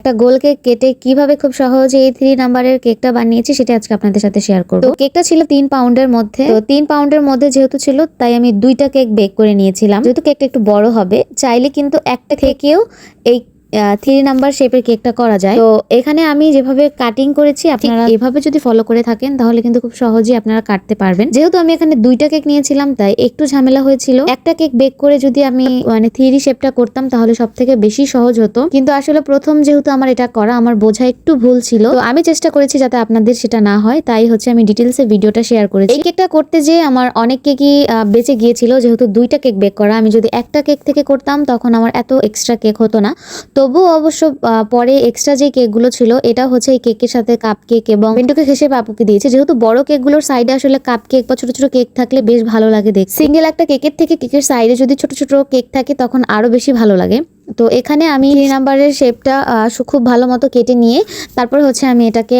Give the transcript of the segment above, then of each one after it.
একটা গোল কেক কেটে কীভাবে খুব সহজে এই থ্রি নাম্বারের কেকটা বানিয়েছি সেটা আজকে আপনাদের সাথে শেয়ার করব। কেকটা ছিল তিন পাউন্ডের মধ্যে। তো তিন পাউন্ডের মধ্যে যেহেতু ছিল, তাই আমি দুইটা কেক বেক করে নিয়েছিলাম। যেহেতু কেকটা একটু বড় হবে, চাইলে কিন্তু একটা থেকেও এই থ্রি নাম্বার শেপের কেকটা করা যায়। তো এখানে আমি যেভাবে কাটিং করেছি আপনারা এভাবে যদি ফলো করে থাকেন তাহলে কিন্তু খুব সহজেই আপনারা কাটতে পারবেন। যেহেতু আমি এখানে দুইটা কেক নিয়েছিলাম তাই একটু ঝামেলা হয়েছিল। একটা কেক বেক করে যদি আমি মানে থ্রি শেপটা করতাম তাহলে সব থেকে বেশি সহজ হতো। কিন্তু আসলে প্রথম যেহেতু আমার এটা করা আমার বোঝা একটু ভুল ছিল। তো আমি চেষ্টা করেছি যাতে আপনাদের সেটা না হয়। তাই হচ্ছে আমি ডিটেলসে ভিডিওটা শেয়ার করেছি। এই কেকটা করতে যে আমার অনেক কেকই বেঁচে গিয়েছিল। যেহেতু দুইটা কেক বেক করা আমি যদি একটা কেক থেকে করতাম তখন আমার এত এক্সট্রা কেক হতো না। তবুও অবশ্য পরে এক্সট্রা যে কেকগুলো ছিল, এটা হচ্ছে এই কেকের সাথে কাপ কেক এবং মিন্টুকে হিসেবে আপুকে দিয়েছে। যেহেতু বড় কেকগুলোর সাইডে আসলে কাপ কেক বা ছোট ছোট কেক থাকলে বেশ ভালো লাগে দেখ সিঙ্গেল একটা কেকের থেকে কেকের সাইডে যদি ছোট ছোট কেক থাকে, তখন আরও বেশি ভালো লাগে। তো এখানে আমি থ্রি নাম্বারের শেপটা খুব ভালো মতো কেটে নিয়ে তারপর হচ্ছে আমি এটাকে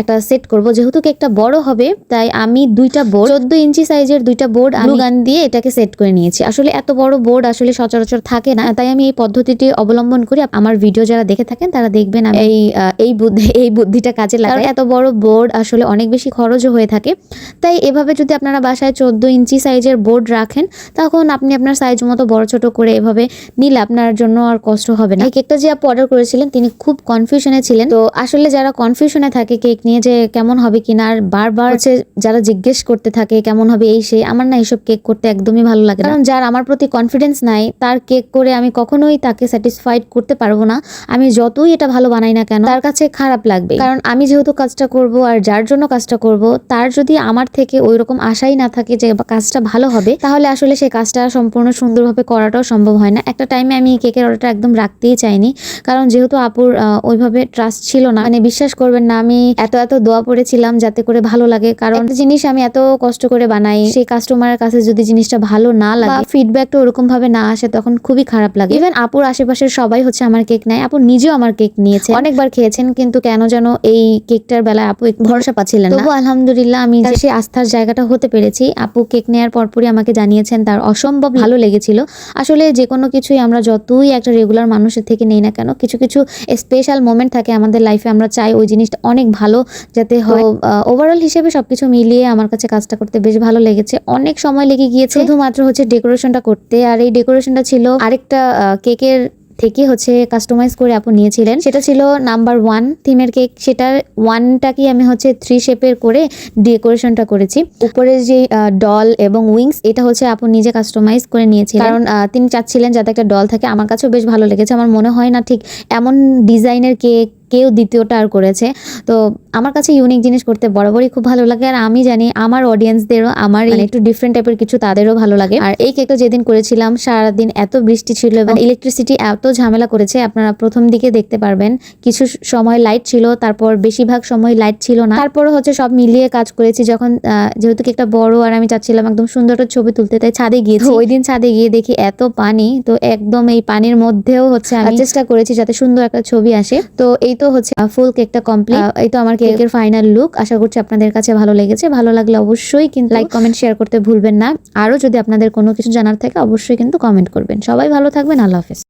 একটা সেট করব। যেহেতু কেকটা বড় হবে তাই আমি দুইটা বোর্ড চোদ্দ ইঞ্চি সাইজের দুইটা বোর্ড আমি গান দিয়ে এটাকে সেট করে নিয়েছি। আসলে এত বড় বোর্ড আসলে সচরাচর থাকে না তাই আমি এই পদ্ধতিটি অবলম্বন করি। আমার ভিডিও যারা দেখে থাকেন তারা দেখবেন আমি এই এই বুদ্ধি এই বুদ্ধিটা কাজে লাগাই। এত বড় বোর্ড আসলে অনেক বেশি খরচও হয়ে থাকে। তাই এভাবে যদি আপনারা বাসায় চোদ্দ ইঞ্চি সাইজের বোর্ড রাখেন তখন আপনি আপনার সাইজ মতো বড় ছোট করে এভাবে নিলে আপনার জন্য আর কষ্ট হবে না। এই কেকটা যে আপু অর্ডার করেছিলেন, তিনি খুব কনফিউশনে ছিলেন। তো আসলে যারা কনফিউশনে থাকে কেক নিয়ে যে কেমন হবে কিনা, আর বারবার হচ্ছে যারা জিজ্ঞেস করতে থাকে কেমন হবে এই সেই, আমার না এইসব কেক করতে একদমই ভালো লাগে কারণ যার আমার প্রতি কনফিডেন্স নাই, তার কেক করে আমি কখনোই তাকে স্যাটিসফাইড করতে পারব না। আমি যতই এটা ভালো বানাই না কেন, তার কাছে খারাপ লাগবে। কারণ আমি যেহেতু কাজটা করব আর যার জন্য কাজটা করব, তার যদি আমার থেকে ওই রকম আশাই না থাকে যে কাজটা ভালো হবে, তাহলে আসলে সেই কাজটা সম্পূর্ণ সুন্দরভাবে করাটাও সম্ভব হয় না। একটা টাইমে আমি কেকের অর্ডারটা একদম রাখতেই চাইনি। কারণ যেহেতু আপুর ওইভাবে ট্রাস্ট ছিল না মানে বিশ্বাস করবেন না আমি এত এত দোয়া পড়েছিলাম যাতে করে ভালো লাগে। কারণ জিনিস আমি এত কষ্ট করে বানাই সেই কাস্টমারের কাছে যদি জিনিসটা ভালো না লাগে ফিডব্যাকটা ওরকম ভাবে না আসে তখন খুবই খারাপ লাগে। ইভেন আপুর আশেপাশের সবাই হচ্ছে আমার কেক নেয় আপু নিজেও আমার কেক নিয়েছে। অনেকবার খেয়েছেন কিন্তু কেন যেন এই কেকটার বেলায় আপু একটু ভরসা পাচ্ছিলেন না। আলহামদুলিল্লাহ আমি সেই আস্থার জায়গাটা হতে পেরেছি আপু কেক নেওয়ার পরপরই আমাকে জানিয়েছেন তার অসম্ভব ভালো লেগেছিল। আসলে যে কোনো কিছুই আমরা যতই একটা রেগুলার মানুষের থেকে নেই না কেন? কিছু কিছু স্পেশাল মোমেন্ট থাকে আমাদের লাইফে আমরা চাই ওই জিনিসটা অনেক ভালো যাতে হয়। ওভারঅল হিসেবে সবকিছু মিলিয়ে আমার কাছে কাজটা করতে বেশ ভালো লেগেছে। অনেক সময় লেগে গিয়েছে। শুধুমাত্র হচ্ছে ডেকোরেশনটা করতে। আর এই ডেকোরেশনটা ছিল আরেকটা কেকের থেকে হচ্ছে কাস্টমাইজ করে আপু নিয়েছিলেন। সেটা ছিল নাম্বার ওয়ান থিমের কেক সেটার ওয়ানটাকে আমি হচ্ছে থ্রি শেপের করে ডেকোরেশনটা করেছি। উপরে যে ডল এবং উইংস এটা হচ্ছে আপু নিজে কাস্টমাইজ করে নিয়েছিলেন। কারণ তিনি চাচ্ছিলেন যাতে একটা ডল থাকে। আমার কাছেও বেশ ভালো লেগেছে। আমার মনে হয় না ঠিক এমন ডিজাইনের কেক কেউ দ্বিতীয়টা আর করেছে। তো আমার কাছে ইউনিক জিনিস করতে বরাবরই খুব ভালো লাগে। আর আমি জানি আমার অডিয়েন্সদেরও আমার মানে একটু ডিফারেন্ট টাইপের কিছু তাদেরও ভালো লাগে। আর এই কেকটা যেদিন করেছিলাম সারাদিন এত বৃষ্টি ছিল এবং ইলেকট্রিসিটি এত ঝামেলা করেছে আপনারা প্রথম দিকে দেখতে পারবেন। কিছু সময় লাইট ছিল তারপর বেশিরভাগ সময় লাইট ছিল না। তারপর হচ্ছে সব মিলিয়ে কাজ করেছি যখন যেহেতু কেকটা বড় আর আমি চাচ্ছিলাম একদম সুন্দর ছবি তুলতে তাই ছাদে গিয়েছি। ওই দিন ছাদে গিয়ে দেখি এত পানি তো একদম এই পানির মধ্যেও হচ্ছে আমি চেষ্টা করেছি যাতে সুন্দর একটা ছবি আসে। তো এই তো হচ্ছে ফুল কেকটা কমপ্লিট এই তো আমার কেকের ফাইনাল লুক আশা করছি আপনাদের কাছে ভালো লেগেছে। ভালো লাগলে অবশ্যই কিন্তু লাইক কমেন্ট শেয়ার করতে ভুলবেন না। আরও যদি আপনাদের কোনো কিছু জানার থাকে, অবশ্যই কিন্তু কমেন্ট করবেন। সবাই ভালো থাকবেন। আল্লাহ হাফেজ।